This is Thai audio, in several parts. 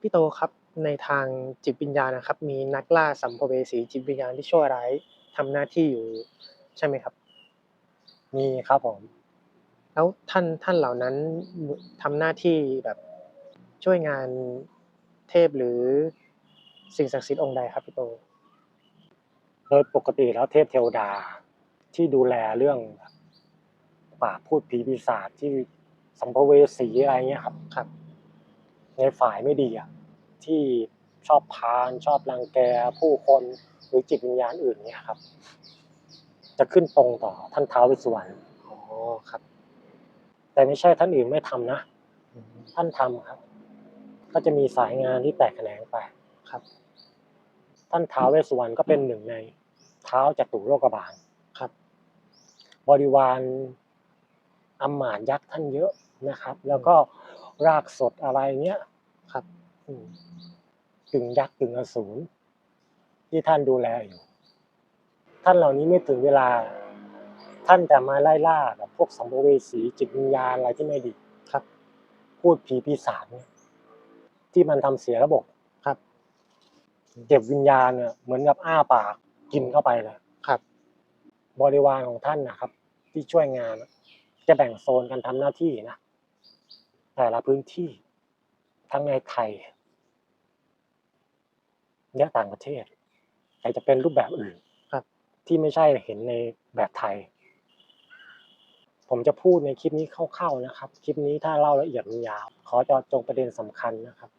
พี่โตครับในทางจิตวิญญาณนะครับ มีนักล่าสัมภเวสีจิตวิญญาณที่ชั่วร้ายทำหน้าที่อยู่ใช่ไหมครับ มีครับผม แล้วท่านท่านเหล่านั้นทำหน้าที่แบบช่วยงานเทพหรือสิ่งศักดิ์สิทธิ์องค์ใดครับพี่โตโดยปกติแล้วเทพเทวดาที่ดูแลเรื่องป่าบพูดผีปีศาจที่สัมภเวสีอะไรเงี้ยครับครับ ในฝ่ายไม่ดีอะที่ชอบพาลชอบรังแกผู้คนหรือจิตวิญญาณอื่นเนี่ยครับ จะขึ้นตรงต่อท่านท้าวเวสสุวรรณอ๋อครับ แต่ไม่ใช่ท่านอื่นไม่ทำนะ ท่านทำครับ ก็จะมีสายงานที่แตกแขนงไปครับ ท่านท้าวเวสสุวรรณก็เป็นหนึ่งในเท้าวจตุโลกบาลครับ บริวารอำมาตย์ยักษ์ท่านเยอะนะครับ แล้วก็ รากสดอะไรเนี้ยครับกึ่งยักษ์กึ่งอสูรที่ท่านดูแลอยู่ ท่านเหล่านี้ไม่ถึงเวลา ท่านจะมาไล่ล่าแบบพวกสัมภเวสีจิตวิญญาณอะไรที่ไม่ดีครับ พูดผีปีศาจเนี่ยที่มันทำเสียระบบครับเก็บวิญญาณเนี่ยเหมือนกับอ้าปากกินเข้าไปเลยครับ บริวารของท่านนะครับ ที่ช่วยงานจะแบ่งโซนกันทำหน้าที่นะ แต่ละพื้นที่ทั้งในไทยและต่างประเทศแต่จะเป็นรูปแบบอื่นครับ ที่ไม่ใช่เห็นในแบบไทย ผมจะพูดในคลิปนี้คร่าวๆนะครับ คลิปนี้ถ้าเล่าละเอียดมันยาว ขอเจาะจงประเด็นสำคัญนะครับ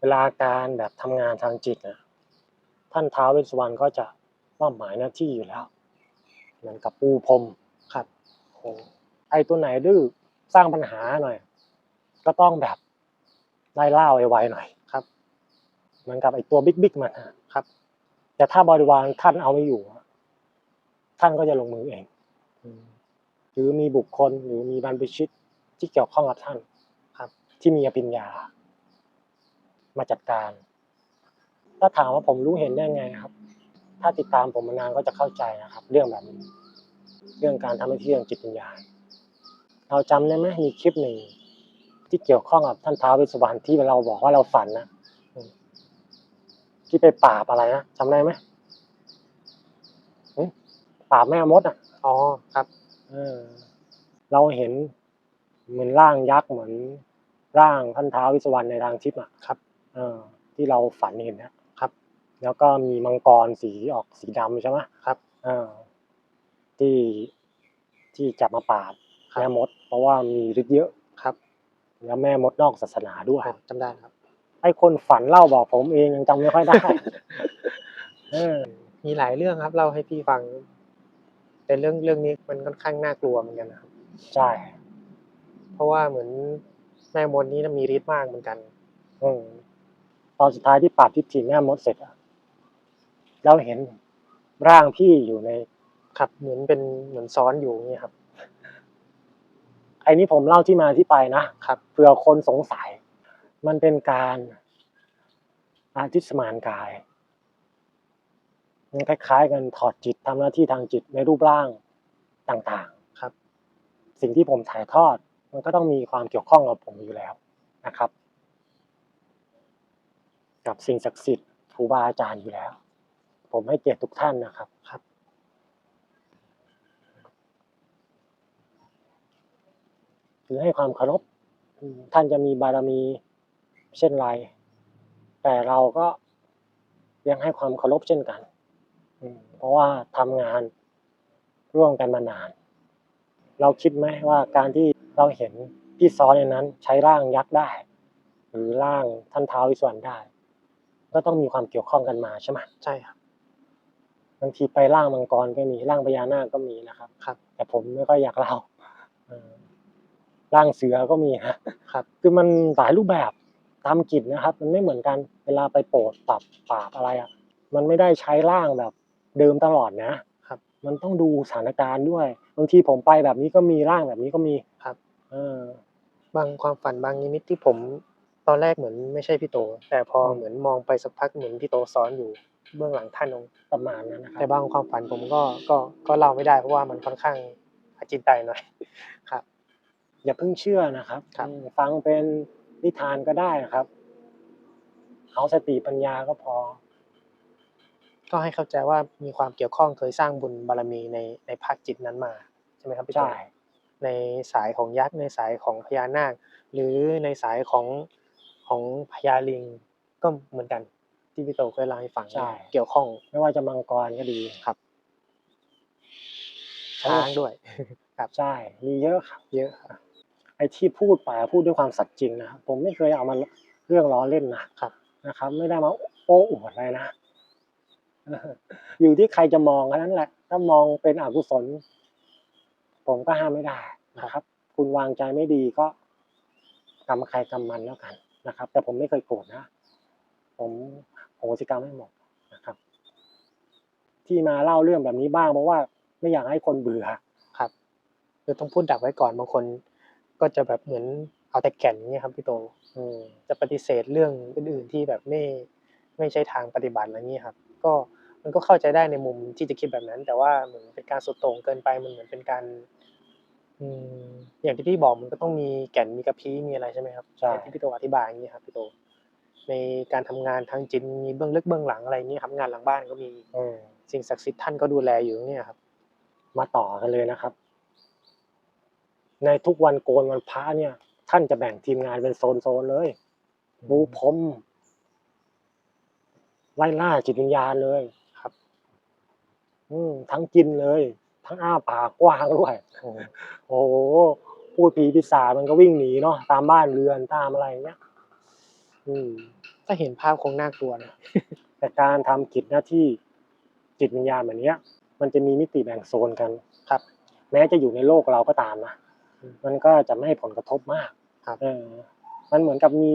เวลาการแบบทำงานทางจิตนะท่านท้าวเวสสุวรรณก็จะมอบหมายหน้าที่อยู่แล้วเหมือนกับปูพรมครับไอ้ตัวไหนดื้อสร้างปัญหาหน่อย ก็ต้องแบบไล่ล่าไวๆหน่อยครับเหมือนกับไอตัวบิ๊กๆมันฮะครับ แต่ถ้าบริวารท่านเอาไม่อยู่ ท่านก็จะลงมือเอง หรือมีบุคคลหรือมีบรรพชิตที่เกี่ยวข้องกับท่านครับ ที่มีอภิญญา มาจัดการ ถ้าถามว่าผมรู้เห็นได้ไงครับ ถ้าติดตามผมมานานก็จะเข้าใจนะครับ เรื่องแบบนี้ เรื่องการทำหน้าที่ทางจิตวิญญาณเราจำได้ไหมมีคลิปหนึ่ง ที่เกี่ยวข้องกับท่านท้าวเวสสุวรรณที่เราบอกว่าเราฝันนะอืมที่ไปปราบอะไรนะจำได้ไหมหึปราบแม่มดอะอ๋อครับเออเราเห็นเหมือนร่างยักษ์เหมือนร่างท่านท้าววิสวรรณในทางทิพย์อะครับเออที่เราฝันเห็นนะครับ แล้วก็มีมังกรสีออกสีดำใช่ไหมครับเออที่ที่จับมาปราบครับแม่มด เพราะว่ามีฤทธิ์เยอะครับ แล้วแม่มดนอกศาสนาด้วยผมจำได้ครับ ไอ้คนฝันเล่าบอกผมเองยังจำไม่ค่อยได้เออมีหลายเรื่องครับเล่าให้พี่ฟัง แต่เรื่องเรื่องนี้มันค่อนข้างน่ากลัวเหมือนกันนะครับ ใช่ เพราะว่าเหมือนแม่มดนี้น่ะมีฤทธิ์มากเหมือนกัน อืมตอนสุดท้ายที่ปราบทิฏฐิแม่มดเสร็จอะเราเห็นร่างพี่อยู่ในครับเหมือนเป็นเหมือนซ้อนอยู่อย่างเงี้ยครับ ไอ้นี่ผมเล่าที่มาที่ไปนะครับเผื่อคนสงสัย มันเป็นการอาทิตย์สมานกายมันคล้ายๆ กันถอดจิตทำหน้าที่ทางจิตในรูปร่างต่างๆครับ สิ่งที่ผมถ่ายทอด มันก็ต้องมีความเกี่ยวข้องกับผมอยู่แล้วนะครับ กับสิ่งศักดิ์สิทธิ์ครูบาอาจารย์อยู่แล้ว ผมให้เกียรติทุกท่านนะครับครับ ถือให้ความเคารพอืมท่านจะมีบารมีเช่นไร แต่เราก็ยังให้ความเคารพเช่นกันอืมเพราะว่าทำงานร่วมกันมานาน เราคิดไหมว่าการที่เราเห็นพี่ซ้อนในนั้น ใช้ร่างยักษ์ได้ หรือร่างท่านเท้าววิสวรรณได้ ก็ต้องมีความเกี่ยวข้องกันมาใช่ไหมใช่ครับบางทีไปร่างมังกรก็มีร่างพญานาคก็มีนะครับ ครับ แต่ผมไม่ค่อยอยากเล่าเออ ร่างเสือก็มีนะครับคือมันหลายรูปแบบตามกิจนะครับ มันไม่เหมือนกันเวลาไปโปรดปรับปราบอะไรอะมันไม่ได้ใช้ร่างแบบเดิมตลอดนะครับ มันต้องดูสถานการณ์ด้วยบางทีผมไปแบบนี้ก็มีร่างแบบนี้ก็มีครับเออบางความฝันบางนิมิตที่ผมตอนแรกเหมือนไม่ใช่พี่โต แต่พออืมเหมือนมองไปสักพักเหมือนพี่โตซ้อนอยู่เบื้องหลังท่านองค์ประมาณนั้นนะครัแต่บางความฝันผมก็ก็ก็เล่าไม่ได้เพราะว่ามันค่อนข้างอาจินไตหน่อยครับ อย่าเพิ่งเชื่อนะครับครับอืมฟังเป็นนิทานก็ได้นะครับ เอาสติปัญญาก็พอ ก็ให้เข้าใจว่ามีความเกี่ยวข้องเคยสร้างบุญบารมีในในภาคจิตนั้นมาใช่ไหมครับพี่โตใช่ในสายของยักษ์ในสายของพญานาค หรือในสายของของพญาลิงก็เหมือนกันที่พี่โตเคยเล่าให้ฟังใช่เกี่ยวข้อง ไม่ว่าจะมังกรก็ดีครับช้างด้วยครับใช่มีเยอะครับเยอะครับ ไอ้ที่พูดไปพูดด้วยความสัตย์จริงนะครับผมไม่เคยเอามาเรื่องล้อเล่นนะครับนะครับ ไม่ได้มาโอ้อวดอะไรนะ อยู่ที่ใครจะมองแค่นั้นแหละ ถ้ามองเป็นอกุศล ผมก็ห้ามไม่ได้นะครับ คุณวางใจไม่ดีก็กรรมใครกรรมมันแล้วกันนะครับ แต่ผมไม่เคยโกรธนะ ผมโหสิกรรมให้หมดนะครับ ที่มาเล่าเรื่องแบบนี้บ้างเพราะว่า ไม่อยากให้คนเบื่อครับคือต้องพูดดักไว้ก่อนบางคน ก็จะแบบเหมือนเอาแต่แก่นอย่างเงี้ยครับพี่โตอืมจะปฏิเสธเรื่องอื่น ๆที่แบบไม่ไม่ใช่ทางปฏิบัติอะไรเงี้ยครับ ก็มันก็เข้าใจได้ในมุมที่จะคิดแบบนั้น แต่ว่าเหมือนเป็นการสุดโต่งเกินไปมันเหมือนเป็นการอืมอย่างที่พี่บอกมันก็ต้องมีแก่นมีกระพี้มีอะไรใช่ไหมครับใช่อย่างที่พี่โตอธิบายอย่างนี้ยครับพี่โต ในการทำงานทางจิตมีเบื้องลึกเบื้องหลังอะไรอย่างนี้ยครับงานหลังบ้านก็มีอืมสิ่งศักดิ์สิทธิ์ท่านก็ดูแลอยู่เนี่ยครับ มาต่อกันเลยนะครับ ในทุกวันโกนวันพระเนี่ย ท่านจะแบ่งทีมงานเป็นโซนๆเลยบูพรมไล่ล่าจิตวิญญาณเลยครับ อืมทั้งกินเลย ทั้งอ้าปากกว้างด้วยอืมโอ้โหพูดผีปีศาจมันก็วิ่งหนีเนาะตามบ้านเรือนตามอะไรเงี้ยอืมถ้าเห็นภาพคงน่ากลัวนะแต่การทำกิจหน้าที่จิตวิญญาณแบบเนี้ย มันจะมีมิติแบ่งโซนกันครับ แม้จะอยู่ในโลกเราก็ตามนะอื มมันก็จะไม่ให้ผลกระทบมากครับเออมันเหมือนกับมี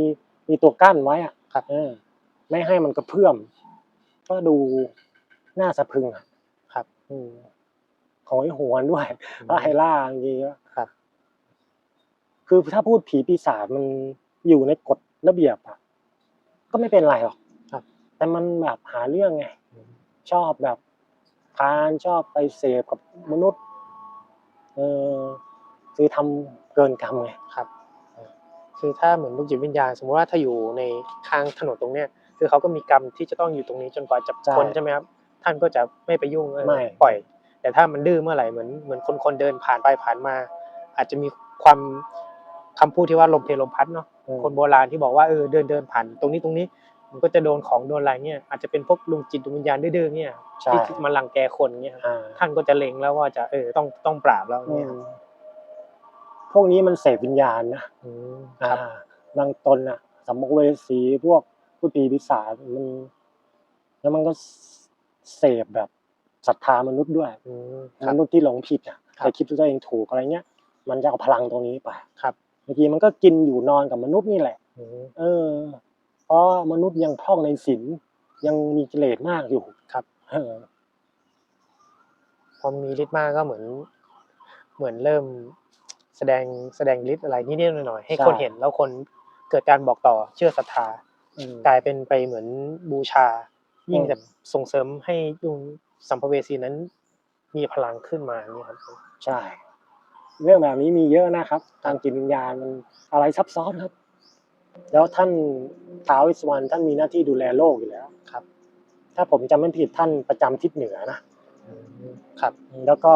มีตัวกั้นไว้อะครับเออไม่ให้มันกระเพื่อม ก็ดูน่าสะพรึงอะครับ อืมขอให้หวนด้วยถ้าให้ล่าจริงๆก็ครับ คือถ้าพูดผีปีศาจมันอยู่ในกฎระเบียบอะก็ไม่เป็นไรหรอกครับ แต่มันแบบหาเรื่องไง ชอบแบบทานชอบไปเสพกับมนุษย์ เออ คือทำเกินกรรมไงครับเออคือถ้าเหมือนลูกจิตวิญญาณสมมติว่าถ้าอยู่ในข้างถนนตรงเนี้ยคือเขาก็มีกรรมที่จะต้องอยู่ตรงนี้จนกว่าจะใช่พ้นใช่ไหมครับท่านก็จะไม่ไปยุ่งเออไม่ปล่อย แต่ถ้ามันดื้อเมื่อไหร่เหมือนเหมือนคนคนเดินผ่านไปผ่านมา อาจจะมีความคำพูดที่ว่าลมเพลลมพัดเนาะอืมคนโบราณที่บอกว่าเออเดินเดินผ่านตรงนี้ตรงนี้มันก็จะโดนของโดนอะไรเงี้ยอาจจะเป็นพวกลุงจิตดวงวิญญาณดื้อๆเนี่ยใช่ที่มาลังแกคนเงี้ยครับอ่าท่านก็จะเล็งแล้วว่าจะเออต้องต้องปราบแล้วอืเนี่ยม พวกนี้มันเสพวิญญาณนะอืมคอ่ารับบางตนอะสัมภเวสีพวกผู้ปีปีศาจมันแล้วมันก็เสพแบบศรัทธามนุษย์ด้วยอืมคมรับนุษย์ที่หลงผิดอะครับแต่คิดว่าตัวเองถูกอะไรเงี้ย มันจะเอาพลังตรงนี้ไปครับบางทีมันก็กินอยู่นอนกับมนุษย์นี่แหละอืมเออ เพราะมนุษย์ยังพร่องในศีลยังมีกิเลสมากอยู่ครับเออพอมีฤทธิ์มากก็เหมือน เหมือนเริ่ม แสดงแสดงฤทธิ์อะไรนิดๆหน่อยๆให้ใช่คนเห็นแล้วคนเกิดการบอกต่อเชื่อศรัทธาอืมกลายเป็นไปเหมือนบูชา ยิ่งอืมแบบส่งเสริมให้ยุงสัมภเวสีนั้น มีพลังขึ้นมาเนี่ยครับใช่ เรื่องแบบนี้มีเยอะนะครับ ทางจิตวิญญาณมันอะไรซับซ้อนครับ แล้วท่านท้าววิสวรรณท่านมีหน้าที่ดูแลโลกอยู่แล้วครับ ถ้าผมจำไม่ผิดท่านประจำทิศเหนือนะครับ แล้วก็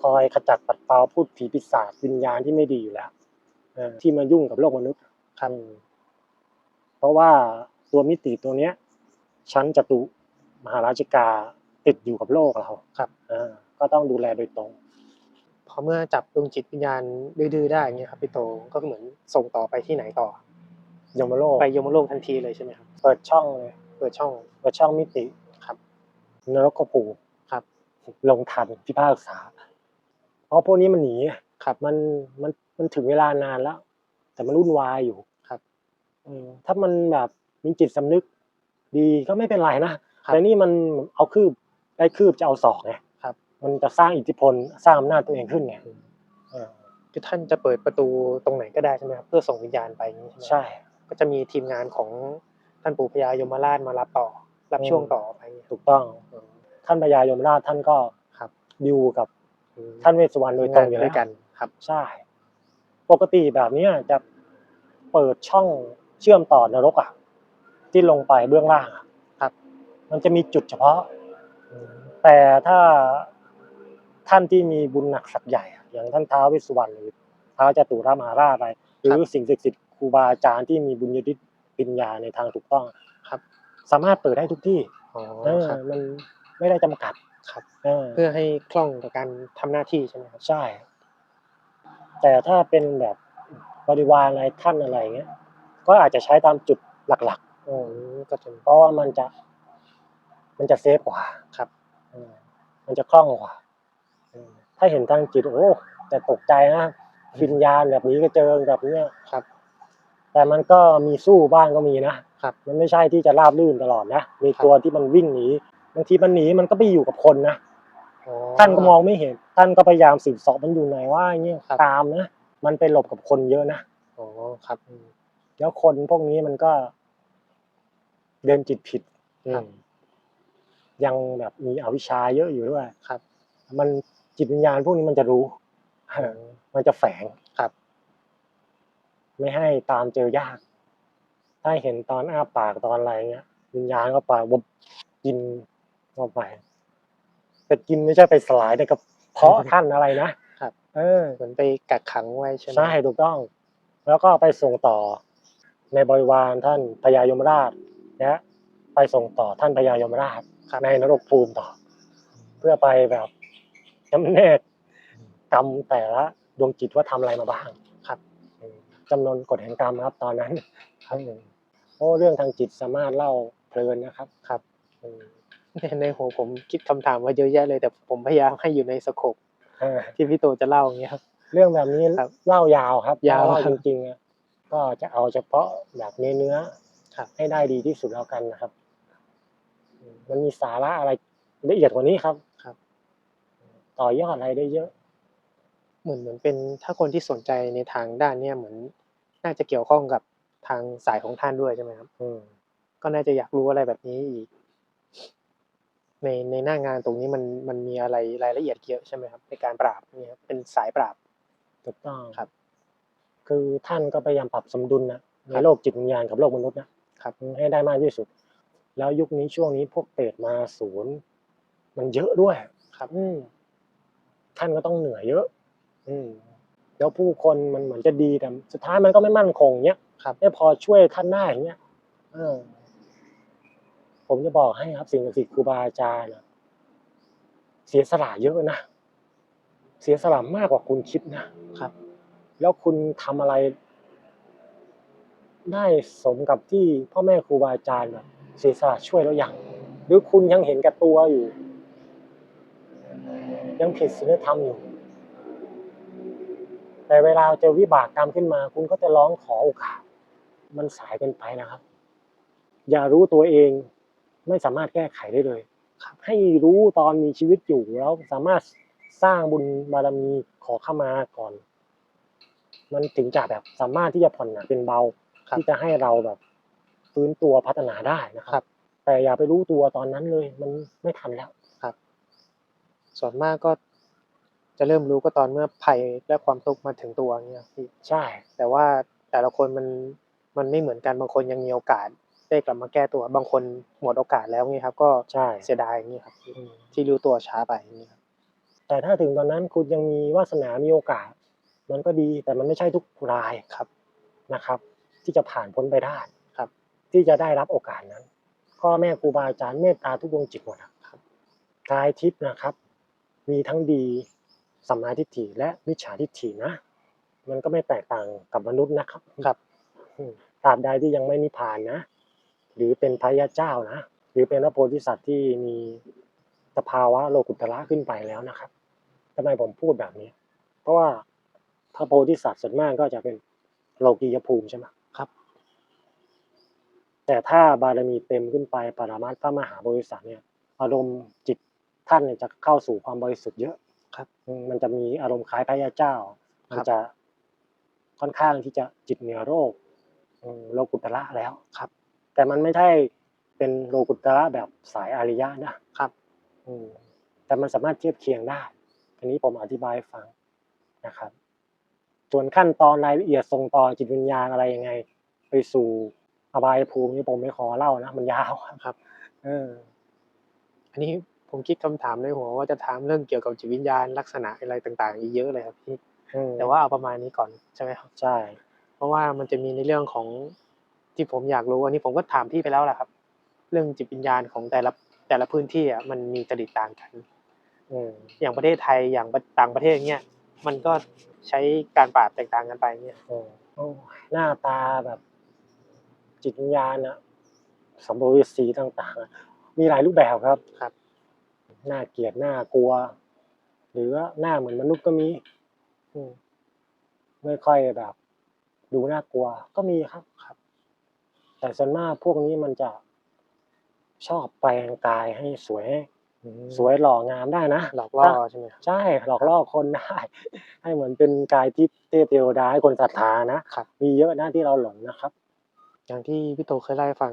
คอยขจัดปัดเป่าพูดผีปีศาจวิญญาณที่ไม่ดีอยู่แล้วเออที่มายุ่งกับโลกมนุษย์ครับเพราะว่าตัวมิติตัวเนี้ยชั้นจตุมหาราชิกาติดอยู่กับโลกเราครับอ่าก็ต้องดูแลโดยตรงพอเมื่อจับดวงจิตวิญญาณดื้อๆได้อย่างเงี้ยครับพี่โตก็เหมือนส่งต่อไปที่ไหนต่อยมโลกไปยมโลกทันทีเลยใช่ไหมครับเปิดช่องเลยเปิดช่องเปิดช่องมิติครับนรกกภูมิครับ ลงทันพิพากษา เพราะพวกนี้มันหนีไงครับมันมันมันถึงเวลานานแล้ว แต่มันวุ่นวายอยู่ครับเออถ้ามันแบบมีจิตสำนึก ดีก็ไม่เป็นไรนะครับแต่นี่มันเอาคืบได้คืบจะเอาศอกไงครับ มันจะสร้างอิทธิพลสร้างอำนาจตัวเองขึ้นไงเออคือท่านจะเปิดประตูตรงไหนก็ได้ใช่ไหมครับเพื่อส่งวิญญาณไปอย่างนี้ใช่ไหมใช่ ก็จะมีทีมงานของท่านปู่พญายมราชมารับต่อ รับอืมช่วงต่อไปอย่างเงี้ยถูกต้องอืมท่านพญายมราชท่านก็ครับดิวกับอืม ท่านเวสสุวรรณโดยตรงอยู่ด้แล้ววยกันครับใช่ ปกติแบบเนี้ยจะเปิดช่องเชื่อมต่อนรกอะ ที่ลงไปเบื้องล่างอะครับ มันจะมีจุดเฉพาะ แต่ถ้าท่านที่มีบุญหนักสักใหญ่อะอย่างท่านท้าวเวิสุวรรณหรือท้าวจตุรมหาราชอะไร หรือสิ่งศักดิ์สิทธิ์ครูบาอาจารย์ที่มีบุญญาธิปัญญาในทางถูกต้องครับ สามารถเปิดได้ทุกที่อ๋อเออครับมันไม่ได้จำกัด ครับเออเพื่อให้คล่องกับการทำหน้าที่ใช่ไหมครับใช่ แต่ถ้าเป็นแบบบริวารอะไรท่านอะไรเงี้ย ก็อาจจะใช้ตามจุดหลักอืมก็จะๆเพราะว่ามันจะ มันจะเซฟกว่าครับเออมันจะคล่องกว่าเออถ้าเห็นทางจิตโอ้แต่ตกใจนะวิญญาณแบบนี้ก็เจอแบบเนี้ยครับ แต่มันก็มีสู้บ้างก็มีนะครับ มันไม่ใช่ที่จะราบลื่นตลอดนะมีครับตัวที่มันวิ่งหนีบางทีมันหนีมันก็ไปอยู่กับคนนะอ๋อท่านก็มองไม่เห็น ท่านก็พยายามสืบเสอบมันอยู่ไหนว่าเงี้ยครับตามนะมันไปหลบกับคนเยอะนะอ๋อครับ แล้วคนพวกนี้มันก็ เดินจิตผิดครับอืมยังแบบมีอวิชชาเยอะอยู่ด้วยครับ มันจิตวิญญาณพวกนี้มันจะรู้มันจะแฝงครับ ไม่ให้ตามเจอยาก ถ้าเห็นตอนอ้าปากตอนอะไรเงี้ย วิญญาณก็ไปวบกิน เข้าไปแต่กินไม่ใช่ไปสลายในกระเพาะท่านอะไรนะครับ เออเหมือนไปกักขังไว้ใช่ไหมใช่ถูกต้อง แล้วก็ไปส่งต่อในบริวารท่านพญายมราชและไปส่งต่อท่านพญายมราชในนรกภูมิต่อ เพื่อไปแบบจำแนกกรรมแต่ละดวงจิตว่าทำอะไรมาบ้างครับอืมจำนวนกฎแห่งกรรมครับ ตอนนั้นครับโอ้เรื่องทางจิตสามารถเล่าเพลินนะครับครับอืม ในในหัวผมคิดคำถามมาเยอะแยะเลย แต่ผมพยายามให้อยู่ในสโคปเออที่พี่โตจะเล่าอย่างเงี้ยครับ เรื่องแบบนี้ครับเล่ายาวครับ ยาวเล่าจริงๆอะก็จะเอาเฉพาะแบบเนื้อเนื้อๆครับให้ได้ดีที่สุดแล้วกันนะครับอืมมันมีสาระอะไรละเอียดกว่านี้ครับครับ ต่อยอดอะไรได้เยอะ เหมือนเหมือนเป็นถ้าคนที่สนใจในทางด้านเนี้ยเหมือน น่าจะเกี่ยวข้องกับทางสายของท่านด้วยใช่ไหมครับ อืมก็น่าจะอยากรู้อะไรแบบนี้อีก ในในหน้างานตรงนี้มันมันมีอะไรรายละเอียดเยอะใช่ไหมครับ ในการปราบเนี่ยครับเป็นสายปราบถูกต้องครับ คือท่านก็พยายามปรับสมดุลนะในครับโลกจิตวิญญาณกับโลกมนุษย์นะครับให้ได้มากที่สุด แล้วยุคนี้ช่วงนี้พวกเปรตมาศูนย์มันเยอะด้วยครับอืมท่านก็ต้องเหนื่อยเยอะ อืมแล้วผู้คนมันเหมือนจะดีแต่สุดท้ายมันก็ไม่มั่นคงเนี้ยครับไม่พอช่วยท่านได้อย่างเงี้ยเออ ผมจะบอกให้ครับสิ่งศักดิ์สิทธิ์ครูบาอาจารย์น่ะเสียสละเยอะนะเสียสละมากกว่าคุณคิดนะครับ แล้วคุณทำอะไร ได้สมกับที่พ่อแม่ครูบาอาจารย์แบบเสียสละช่วยแล้วยังหรือคุณยังเห็นแก่ตัวอยู่ ยังผิดศีลธรรมอยู่ แต่เวลาเจอวิบากกรรมขึ้นมา คุณก็จะร้องขอโอกาส มันสายเกินไปนะครับ อย่ารู้ตัวเอง ไม่สามารถแก้ไขได้เลยให้รู้ตอนมีชีวิตอยู่แล้วสามารถสร้างบุญบารมีขอเข้ามาก่อน มันถึงจะแบบสามารถที่จะผ่อนหนักเป็นเบาครับที่จะให้เราแบบฟื้นตัวพัฒนาได้นะคครัรับบแต่อย่าไปรู้ตัวตอนนั้นเลย มันไม่ทันแล้วส่วนมากก็จะเริ่มรู้ก็ตอนเมื่อภัยและความทุกข์มาถึงตัวเงี้ยพี่ใช่ แต่ว่าแต่ละคนมันมันไม่เหมือนกันบางคนยังมีโอกาส ได้กลับมาแก้ตัวบางคนหมดโอกาสแล้วเงี้ยครับ ก็ใช่เสียดายอย่างนี้ครับอืมที่รู้ตัวช้าไปอย่างนี้ครับแต่ถ้าถึงตอนนั้นคุณยังมีวาสนามีโอกาส มันก็ดีแต่มันไม่ใช่ทุกรายครับนะครับ ที่จะผ่านพ้นไปได้ครับ ที่จะได้รับโอกาสนั้นพ่อแม่ครูบาอาจารย์เมตตาทุกดวงจิตหมดนะครับกายทิพย์นะครับ มีทั้งดีสัมมาทิฏฐิและมิจฉาทิฏฐินะ มันก็ไม่แตกต่างกับมนุษย์นะครับครับอืมตราบใดที่ยังไม่นิพพานนะ หรือเป็นพระยาเจ้านะหรือเป็นพระโพธิสัตว์ที่มีสภาวะโลกุตระขึ้นไปแล้วนะครับทำไมผมพูดแบบนี้ เพราะว่าพระโพธิสัตว์ส่วนมากก็จะเป็นโลกียภูมิใช่ไหมครับ แต่ถ้าบารมีเต็มขึ้นไปปรามาสพระมหาบริษัทเนี่ยอารมณ์จิตท่านเนี่ยจะเข้าสู่ความบริสุทธิ์เยอะครับอืมมันจะมีอารมณ์คล้ายพระยาเจ้า มันครับจะค่อนข้างที่จะจิตเหนือโรคอืมโลกุตระแล้วครับ แต่มันไม่ใช่เป็นโลกุตระแบบสายอริยะนะครับอืมแต่มันสามารถเทียบเคียงได้อันนี้ผมอธิบายให้ฟังนะครับ ส่วนขั้นตอนรายละเอียดส่งต่อจิตวิญญาณอะไรยังไง ไปสู่อบายภูมินี่ผมไม่ขอเล่านะมันยาวครับครับเออ อันนี้ผมคิดคำถามในหัวว่าจะถามเรื่องเกี่ยวกับจิตวิญญาณลักษณะอะไรต่างๆอีกเยอะเลยครับพี่อืมแต่ว่าเอาประมาณนี้ก่อนใช่ไหมครับใช่ เพราะว่ามันจะมีในเรื่องของ ที่ผมอยากรู้อันนี้ผมก็ถามพี่ไปแล้วแหละครับ เรื่องจิตวิญญาณของแต่ละแต่ละพื้นที่อะมันมีจริตต่างกันอืมอย่างประเทศไทยอย่างต่างประเทศเนี้ยมันก็ใช้การปราบแตกต่างกันไปเนี่ยอืมโอ้ยหน้าตาแบบ จิตวิญญาณอะสัมภเวสีต่างๆอะมีหลายรูปแบบครับครับน่าเกลียดน่ากลัว หรือว่าหน้าเหมือนมนุษย์ก็มีอืมไม่ค่อยแบบ ดูน่ากลัวก็มีครับครับ แต่ส่วนมากพวกนี้มันจะชอบแปลงกายให้สวยอืมสวยหล่องามได้นะหลอกล่อใช่ไหมครับใช่หลอกล่อคนได้ ให้เหมือนเป็นกายที่เทพเทวดาให้คนศรัทธานะครับมีเยอะนะที่เราหลงนะครับ อย่างที่พี่โตเคยเล่าให้ฟัง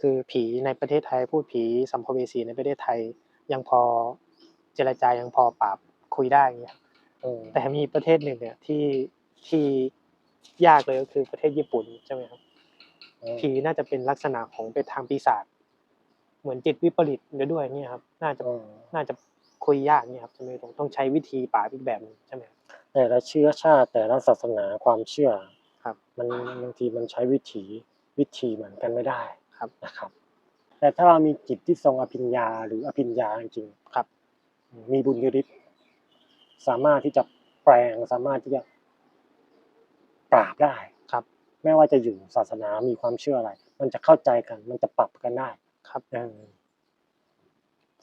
คือผีในประเทศไทยพูดผีสัมภเวสีในประเทศไทย ยังพอเจรจายังพอปราบคุยได้อย่างเงี้ยอืมแต่มีประเทศหนึ่งเนี่ยที่ที่ยากเลยก็คือประเทศญี่ปุ่นใช่ไหมครับ ผีน่าจะเป็นลักษณะของเป็นทางปีศาจเหมือนจิตวิปริตด้วยเนี่ยครับ น่าจะอืมน่าจะคุยยากเนี่ยครับใช่ไหมต้องต้องใช้วิธีปราบอีกแบบหนึงใช่ไหมครับแต่ละเชื้อชาติแต่ละศาสนาความเชื่อครับ มันบางทีมันใช้วิถีวิธีเหมือนกันไม่ได้ครับนะครับ แต่ถ้าเรามีจิตที่ทรงอภิญญาหรืออภิญญาจริงๆครับ มีบุญญาฤทธิ์สามารถที่จะแปลงสามารถที่จะปราบได้ครับ ไม่ว่าจะอยู่ศาสนามีความเชื่ออะไร มันจะเข้าใจกัน มันจะปรับกันได้ครับเออ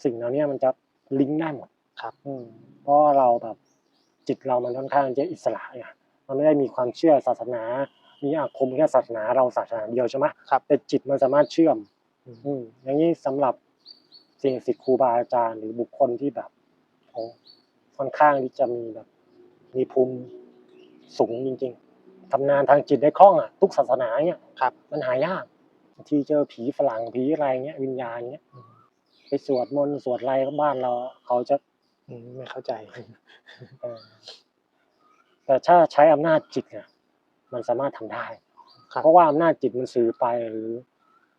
สิ่งเหล่านี้มันจะลิงก์ได้หมดครับอืมเพราะว่าเราแบบจิตเรามันค่อนข้างจะอิสระไงมันไม่ได้มีความเชื่อศาสนา มีอาคมแค่ศาสนาเราศาสนาเดียวใช่ไหมครับแต่จิตมันสามารถเชื่อมอืมอืมอย่างนี้สำหรับสิ่งศิษย์ครูบาอาจารย์หรือบุคคลที่แบบโอ้ค่อนข้างที่จะมีแบบ มีภูมิสูงจริง ๆ ทำงานทางจิตได้คล่องอะทุกศาสนาเนี่ยครับ มันหายากบางทีเจอผีฝรั่งผีอะไรเงี้ยวิญญาณเงี้ยอืมไปสวดมนต์สวดอะไรก็บ้านเรา เขาจะอืมไม่เข้าใจเออแต่ถ้าใช้อำนาจจิตเนี่ยมันสามารถทำได้ครับเพราะว่าอำนาจจิตมันสื่อไปหรือ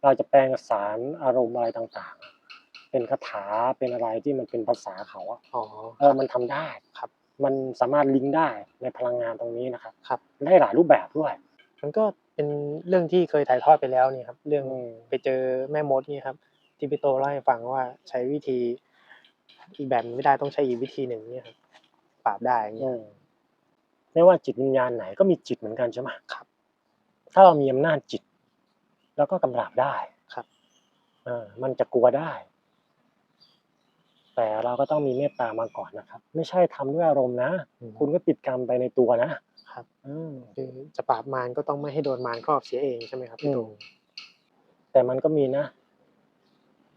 เราจะแปลงสารอารมณ์อะไรต่างๆ เป็นคาถาเป็นอะไรที่มันเป็นภาษาเขาอะอ๋อเออมันทำได้ครับ มันสามารถลิงก์ได้ในพลังงานตรงนี้นะครับครับได้หลายรูปแบบด้วย มันก็เป็นเรื่องที่เคยถ่ายทอดไปแล้วนี่ครับเรื่องอืมไปเจอแม่มดนี่ครับที่พี่โตเล่าให้ฟังว่าใช้วิธีอีกแบบหนึ่งไม่ได้ต้องใช้อีกวิธีหนึ่งเนี่ยครับปราบได้อย่างเงี้อืยมไม่ว่าจิตวิญญาณไหนก็มีจิตเหมือนกันใช่ไหมครับ ถ้าเรามีอำนาจจิต แล้วก็กำราบได้ครับเออมันจะกลัวได้ แต่เราก็ต้องมีเมตตามาก่อนนะครับ ไม่ใช่ทำด้วยอารมณ์นะอืมคุณก็ติดกรรมไปในตัวนะครับอืมคือจะปราบมารก็ต้องไม่ให้โดนมารครอบเสียเองใช่ไหมครับพี่โตแต่มันก็มีนะ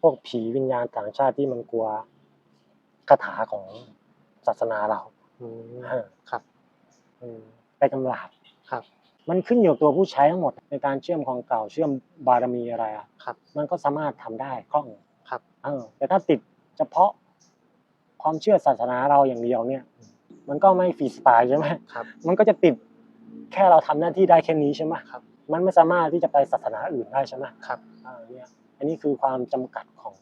พวกผีวิญญาณต่างชาติที่มันกลัวคาถาของศาสนาเราอืมเออครับอืมไปกำราบครับ มันขึ้นอยู่กับตัวผู้ใช้ทั้งหมดในการเชื่อมของเก่าเชื่อมบารมีอะไรอะครับ มันก็สามารถทำได้คล่องครับ เออ แต่ถ้าติดเฉพาะ ความเชื่อศาสนาเราอย่างเดียวเนี่ย มันก็ไม่ฟรีสไตล์ใช่ไหมครับ มันก็จะติดแค่เราทำหน้าที่ได้แค่นี้ใช่ไหมครับ มันไม่สามารถที่จะไปศาสนาอื่นได้ใช่ไหมครับอ่าเนี่ยอันนี้คือความจำกัดของ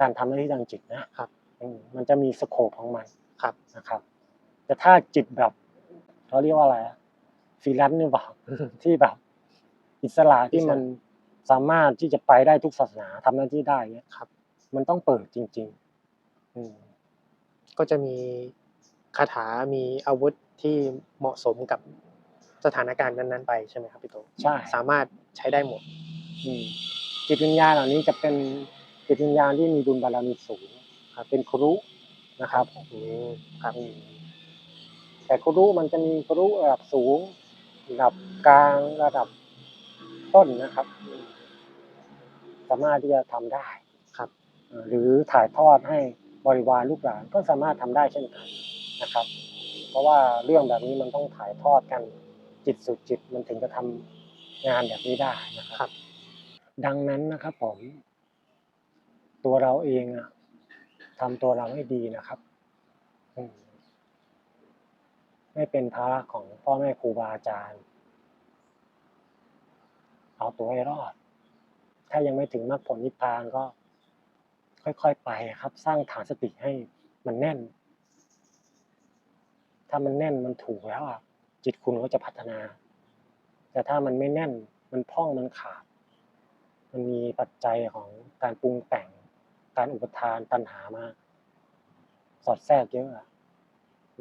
การทำหน้าที่ทางจิตนะครับอืมมันจะมีสโคปของมันครับนะครับ แต่ถ้าจิตแบบเขาเรียกว่าอะไรฟรีแลนซ์หรือเปล่าที่แบบ อิสระที่มันสามารถที่จะไปได้ทุกศาสนาทำหน้าที่ได้เนี่ยครับ มันต้องเปิดจริงๆอืม ก็จะมีคาถามีอาวุธที่เหมาะสมกับสถานการณ์นั้นๆไปใช่ไหมครับพี่โตใช่สามารถใช้ได้หมดอืมจิตวิญญาณเหล่านี้จะเป็นจิตวิญญาณที่มีบุญบารมีสูงครับเป็นครุนะครับอืมครับอืมแต่ครุมันจะมีครุระดับสูง ระดับกลางระดับต้นนะครับ สามารถที่จะทำได้ครับเอ่อหรือถ่ายทอดให้ บริวารลูกหลานก็สามารถทำได้เช่นกันนะครับ เพราะว่าเรื่องแบบนี้มันต้องถ่ายทอดกันจิตสู่จิตมันถึงจะทำงานแบบนี้ได้นะคครัรับ ดังนั้นนะครับผม ตัวเราเองอะทำตัวเราให้ดีนะครับอืมไม่เป็นภาระของพ่อแม่ครูบาอาจารย์ เอาตัวให้รอด ถ้ายังไม่ถึงมรรคผลนิพพานก็ ค่อยๆไปครับ สร้างฐานสติให้มันแน่น ถ้ามันแน่นมันถูกแล้วอะจิตคุณก็จะพัฒนา แต่ถ้ามันไม่แน่นมันพร่องมันขาด มันมีปัจจัยของการปรุงแต่งการอุปทานตัณหามา สอดแทรกเยอะอะ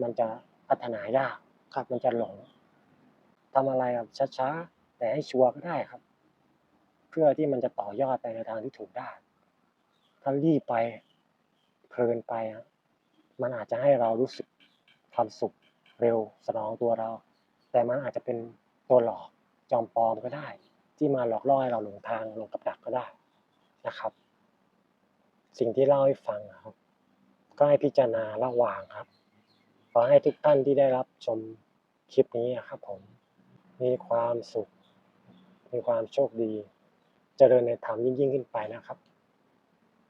มันจะพัฒนายากครับมันจะหลงทำอะไรแบบช้าๆแต่ให้ชัวร์ก็ได้ครับ เพื่อที่มันจะต่อยอดไปในทางที่ถูกได้ ถ้ารีบไปเพลินไปอะมันอาจจะให้เรารู้สึกความสุขเร็วสนองตัวเรา แต่มันอาจจะเป็นตัวหลอกจอมปลอมก็ได้ ที่มาหลอกล่อให้เราหลงทางหลงกับดักก็ได้นะครับ สิ่งที่เล่าให้ฟังครับ ก็ให้พิจารณาระหว่างครับขอให้ทุกท่านที่ได้รับชมคลิปนี้ครับผมมีความสุข มีความโชคดีเจริญในธรรมยิ่งยิ่งขึ้นไปนะครับ